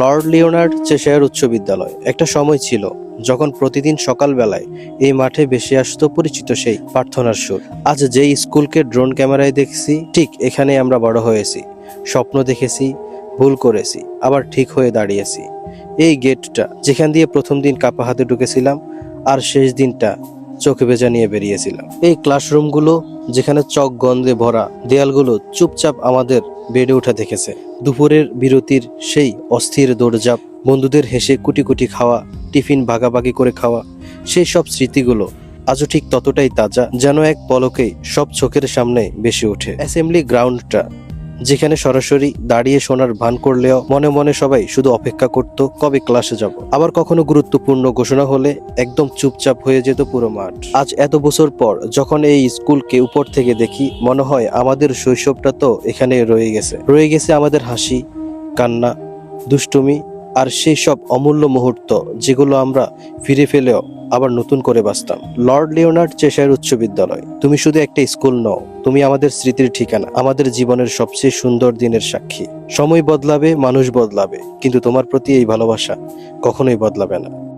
Lord Leonard Cheshire উচ্চ বিদ্যালয়। একটা সময় ছিল যখন প্রতিদিন সকালবেলায় এই মাঠে ভেসে আসতো পরিচিত সেই প্রার্থনার সুর। আজ যেই স্কুলকে ড্রোন ক্যামেরায় দেখছি, ঠিক এখানে আমরা বড় হয়েছি। স্বপ্ন দেখেছি, ভুল করেছি, আবার ঠিক হয়ে দাঁড়িয়েছি। এই গেটটা যেখান দিয়ে প্রথম দিন কাপা হাতে ঢুকেছিলাম, আর শেষ দিনটা চোখে ভেজা নিয়ে বেরিয়েছিলাম। এই ক্লাসরুমগুলো, যেখানে চক গন্ধে ভরা দেয়ালগুলো চুপচাপ আমাদের বেড়ে ওঠা দেখেছে। দুপুরের বিরতির সেই অস্থির দৌড়ঝাঁপ, বন্ধুদের হেসে কুটি কুটি খাওয়া, টিফিন ভাগাভাগি করে খাওয়া, সেই সব স্মৃতিগুলো আজও ঠিক ততটাই তাজা যেন এক পলকে সব চোখের সামনে বেশি ওঠে। অ্যাসেম্বলি গ্রাউন্ডটা যেখানে সরাসরি দাঁড়িয়ে শোনার ভান করলেও মনে মনে সবাই শুধু অপেক্ষা করত, কবে ক্লাসে যাব। আবার কখনো গুরুত্বপূর্ণ ঘোষণা হলে একদম চুপচাপ হয়ে যেত পুরো মাঠ। আজ এত বছর পর যখন এই স্কুলকে উপর থেকে দেখি, মনে হয় আমাদের শৈশবটা তো এখানে রয়ে গেছে। রয়ে গেছে আমাদের হাসি, কান্না, দুষ্টুমি আর সেই সব অমূল্য মুহূর্ত যেগুলো আমরা ফিরে ফেলেও আবার নতুন করে বাঁচতাম। লর্ড লিওনার্ড চেশায়ার উচ্চ বিদ্যালয়, তুমি শুধু একটা স্কুল নও, তুমি আমাদের স্মৃতির ঠিকানা, আমাদের জীবনের সবচেয়ে সুন্দর দিনের সাক্ষী। সময় বদলাবে, মানুষ বদলাবে, কিন্তু তোমার প্রতি এই ভালোবাসা কখনোই বদলাবে না।